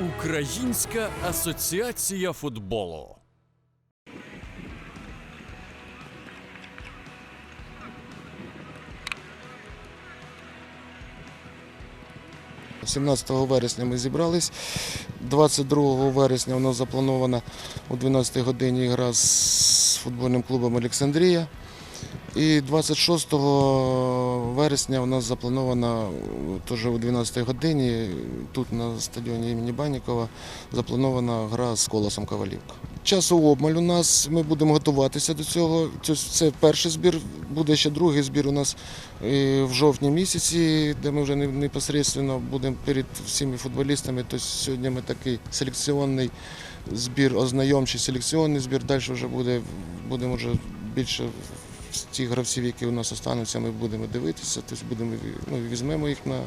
Українська асоціація футболу. 17 вересня ми зібрались. 22 вересня у нас запланована о 12 годині гра з футбольним клубом Олександрія. І 26 вересня у нас запланована е, теж о 12 годині тут на стадіоні імені Банікова запланована гра з колосом Ковалівка. Часу обмаль у нас, ми будемо готуватися до цього. Це- перший збір, буде ще другий збір у нас е, в жовтні місяці, де ми вже не- непосередньо будемо перед всіми футболістами. Тобто сьогодні ми такий селекціонний збір, ознайомчий селекціонний збір. Далі вже буде, будемо вже більше з тих гравців, які у нас остануться, ми будемо дивитися, тобто будемо, ну, візьмемо їх на,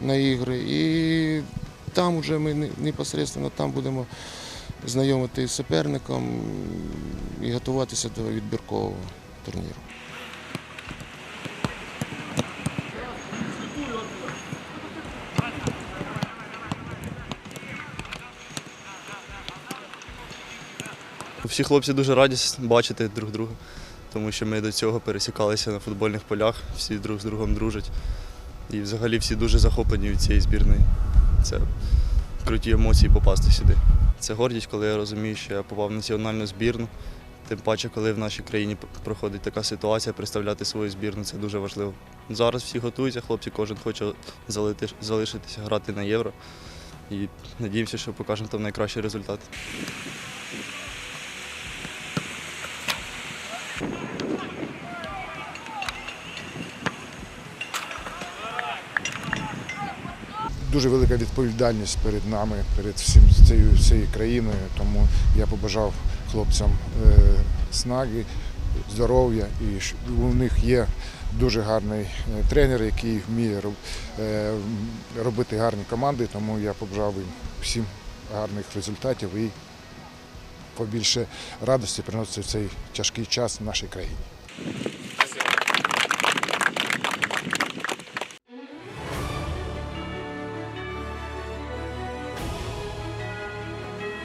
на ігри. І там вже ми не- непосередньо там будемо знайомити з суперником і готуватися до відбіркового турніру. Всі хлопці дуже раді бачити друг друга, тому що ми до цього пересікалися на футбольних полях, всі друг з другом дружать. І взагалі всі дуже захоплені від цієї збірної. Це круті емоції попасти сюди. Це гордість, коли я розумію, що я попав в національну збірну. Тим паче, коли в нашій країні проходить така ситуація, представляти свою збірну це дуже важливо. Зараз всі готуються, хлопці, кожен хоче залишитися грати на євро. І надіємося, що покажемо там найкращий результат. Дуже велика відповідальність перед нами, перед всім цією, цією країною. Тому я побажав хлопцям е, снаги, здоров'я і у них є дуже гарний е, тренер, який вміє е, робити гарні команди. Тому я побажав їм всім гарних результатів і побільше радості приносити в цей тяжкий час в нашій країні.